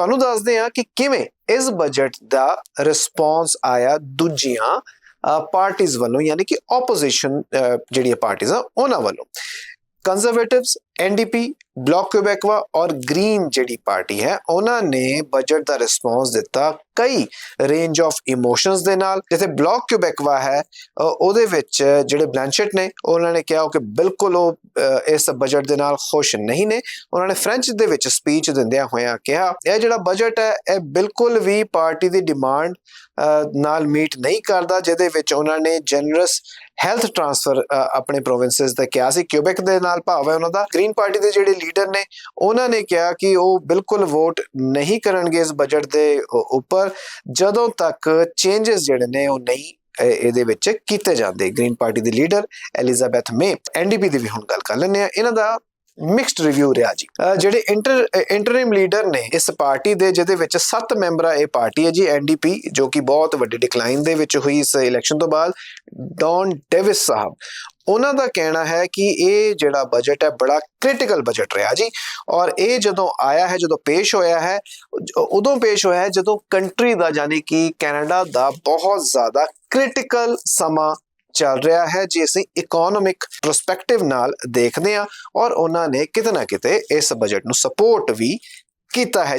ਤੁਹਾਨੂੰ ਦੱਸਦੇ ਹਾਂ ਕਿ ਕਿਵੇਂ ਇਸ ਬਜਟ ਦਾ ਰਿਸਪੌਂਸ ਆਇਆ ਦੂਜੀਆਂ ਪਾਰਟੀਆਂ ਵੱਲੋਂ, ਯਾਨੀ ਕਿ ਆਪੋਜੀਸ਼ਨ ਜਿਹੜੀਆਂ ਪਾਰਟੀਆਂ ਆ, ਉਹਨਾਂ ਵੱਲੋਂ। ਕੰਜ਼ਰਵੇਟਿਵਸ ਐਨਡੀਪੀ ਬਲੌਕ ਕੁਬੈਕਵਾ ਔਰ ਗ੍ਰੀਨ ਜਿਹੜੀ ਪਾਰਟੀ ਹੈ, ਉਹਨਾਂ ਨੇ ਬਜਟ ਦਾ ਰਿਸਪੌਂਸ ਦਿੱਤਾ ਕਈ ਰੇਂਜ ਆਫ ਇਮੋਸ਼ਨਸ ਦੇ ਨਾਲ, ਜਿੱਥੇ ਬਲੌਕ ਕੁਬੈਕਵਾ ਹੈ ਉਹਦੇ ਵਿੱਚ ਜਿਹੜੇ ਬਲੈਂਚਟ ਨੇ, ਉਹਨਾਂ ਨੇ ਕਿਹਾ ਕਿ ਬਿਲਕੁਲ ਉਹ ਇਸ ਬਜਟ ਦੇ ਨਾਲ ਖੁਸ਼ ਨਹੀਂ ਨੇ। ਉਹਨਾਂ ਨੇ ਫ੍ਰੈਂਚ ਦੇ ਵਿੱਚ ਸਪੀਚ ਦਿੰਦਿਆਂ ਹੋਇਆਂ ਕਿਹਾ, ਇਹ ਜਿਹੜਾ ਬਜਟ ਹੈ, ਇਹ ਬਿਲਕੁਲ ਵੀ ਪਾਰਟੀ ਦੀ ਡਿਮਾਂਡ ਨਾਲ ਮੀਟ ਨਹੀਂ ਕਰਦਾ, ਜਿਹਦੇ ਵਿੱਚ ਉਹਨਾਂ ਨੇ ਜਨਰਸ ਹੈਲਥ ਟ੍ਰਾਂਸਫਰ ਆਪਣੇ ਪ੍ਰੋਵਿੰਸਸ ਦਾ ਕਿਹਾ ਸੀ। ਕਿਊਬੈਕ ਦੇ ਨਾਲ ਭਾਵ ਹੈ ਉਹਨਾਂ ਦਾ। ਗ੍ਰੀਨ ਪਾਰਟੀ ਦੇ ਜਿਹੜੇ ਲੀਡਰ ਨੇ, ਉਹਨਾਂ ਨੇ ਕਿਹਾ ਕਿ ਉਹ ਬਿਲਕੁਲ ਵੋਟ ਨਹੀਂ ਕਰਨਗੇ ਇਸ ਬਜਟ ਦੇ ਉੱਪਰ। ਜਦੋਂ ਤੱਕ ਚੇਂਜਸ ਜਿਹੜੇ ਨੇ ਉਹ ਨਹੀਂ ਇਹਦੇ ਵਿੱਚ ਕੀਤੇ ਜਾਂਦੇ। ਗ੍ਰੀਨ ਪਾਰਟੀ ਦੇ ਲੀਡਰ ਐਲਿਜ਼ਾਬੈਥ ਮੇ ਐਨਡੀਪੀ ਦੀ ਵੀ ਹੁਣ ਗੱਲ ਕਰ ਲੈਂਦੇ ਆ ਇਹਨਾਂ ਦਾ ਮਿਕਸਡ ਰਿਵਿਊ ਰਿਹਾ ਜੀ। ਜਿਹੜੇ ਇੰਟਰ ਇੰਟਰਿਮ ਲੀਡਰ ਨੇ ਇਸ ਪਾਰਟੀ ਦੇ, ਜਿਹਦੇ ਵਿੱਚ 7 ਮੈਂਬਰਾਂ ਇਹ ਪਾਰਟੀ ਹੈ ਜੀ ਐਨਡੀਪੀ ਜੋ ਕਿ ਬਹੁਤ ਵੱਡੀ ਡਿਕਲਾਈਨ ਦੇ ਵਿੱਚ ਹੋਈ ਇਸ ਇਲੈਕਸ਼ਨ ਤੋਂ ਬਾਅਦ ਡੌਨ ਡੇਵਿਸ ਸਾਹਿਬ। ਉਹਨਾਂ ਦਾ ਕਹਿਣਾ ਹੈ ਕਿ ਇਹ ਜਿਹੜਾ ਬਜਟ ਹੈ, ਬੜਾ ਕ੍ਰਿਟੀਕਲ ਬਜਟ ਰਿਹਾ ਜੀ। ਔਰ ਇਹ ਜਦੋਂ ਆਇਆ ਹੈ, ਜਦੋਂ ਪੇਸ਼ ਹੋਇਆ ਹੈ ਉਦੋਂ ਪੇਸ਼ ਹੋਇਆ ਹੈ, ਜਦੋਂ ਕੰਟਰੀ ਦਾ, ਯਾਨੀ ਕਿ ਕੈਨੇਡਾ ਦਾ ਬਹੁਤ ਜ਼ਿਆਦਾ ਕ੍ਰਿਟੀਕਲ ਸਮਾਂ ਚੱਲ ਰਿਹਾ ਹੈ, ਜੇ ਅਸੀਂ ਇਕਨੋਮਿਕ ਪ੍ਰਸਪੈਕਟਿਵ ਨਾਲ ਦੇਖਦੇ ਹਾਂ ਔਰ ਉਹਨਾਂ ਨੇ ਕਿਤੇ ਨਾ ਕਿਤੇ ਇਸ ਬਜਟ ਨੂੰ ਸਪੋਰਟ ਵੀ ਕੀਤਾ ਹੈ ਜੀ।